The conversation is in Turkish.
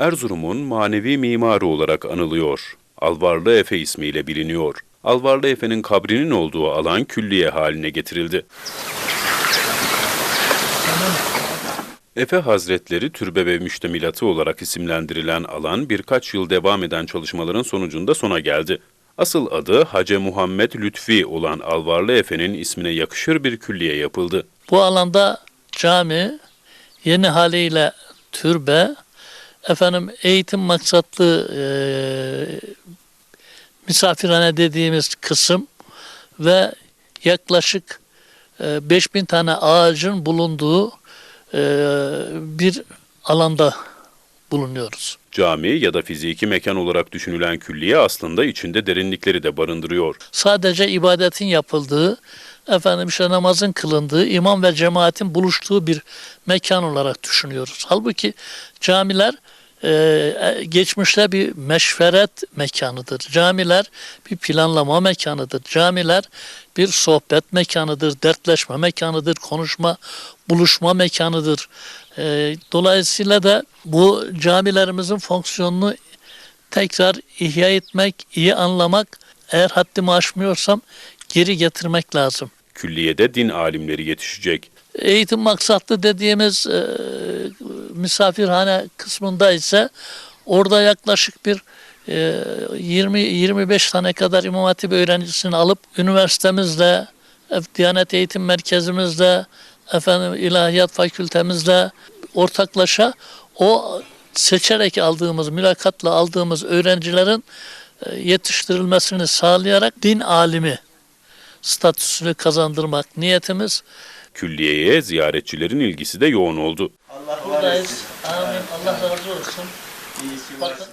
Erzurum'un manevi mimarı olarak anılıyor. Alvarlı Efe ismiyle biliniyor. Alvarlı Efe'nin kabrinin olduğu alan külliye haline getirildi. Efe Hazretleri Türbe ve Müştemilatı olarak isimlendirilen alan birkaç yıl devam eden çalışmaların sonucunda sona geldi. Asıl adı Hace Muhammed Lütfi olan Alvarlı Efe'nin ismine yakışır bir külliye yapıldı. Bu alanda cami, yeni haliyle türbe, efendim eğitim maksatlı e, misafirhane dediğimiz kısım ve yaklaşık e, 5000 tane ağacın bulunduğu e, bir alanda bulunuyoruz. Cami ya da fiziki mekan olarak düşünülen külliye aslında içinde derinlikleri de barındırıyor. sadece ibadetin yapıldığı, efendim işte namazın kılındığı, imam ve cemaatin buluştuğu bir mekan olarak düşünüyoruz. Halbuki camiler e, geçmişte bir meşveret mekanıdır. Camiler bir planlama mekanıdır. Camiler bir sohbet mekanıdır, dertleşme mekanıdır, konuşma, buluşma mekanıdır. E, dolayısıyla da bu camilerimizin fonksiyonunu tekrar ihya etmek, iyi anlamak, eğer haddimi aşmıyorsam geri getirmek lazım. Külliyede din alimleri yetişecek. Eğitim maksatlı dediğimiz e, misafirhane kısmında ise orada yaklaşık bir e, 20-25 tane kadar İmam Hatip öğrencisini alıp üniversitemizle, e, Diyanet Eğitim Merkezimizle, efendim İlahiyat Fakültemizle ortaklaşa o seçerek aldığımız, mülakatla aldığımız öğrencilerin e, yetiştirilmesini sağlayarak din alimi statüsünü kazandırmak niyetimiz. Külliyeye ziyaretçilerin ilgisi de yoğun oldu. Buradayız. Amin. Allah razı olsun. Bakın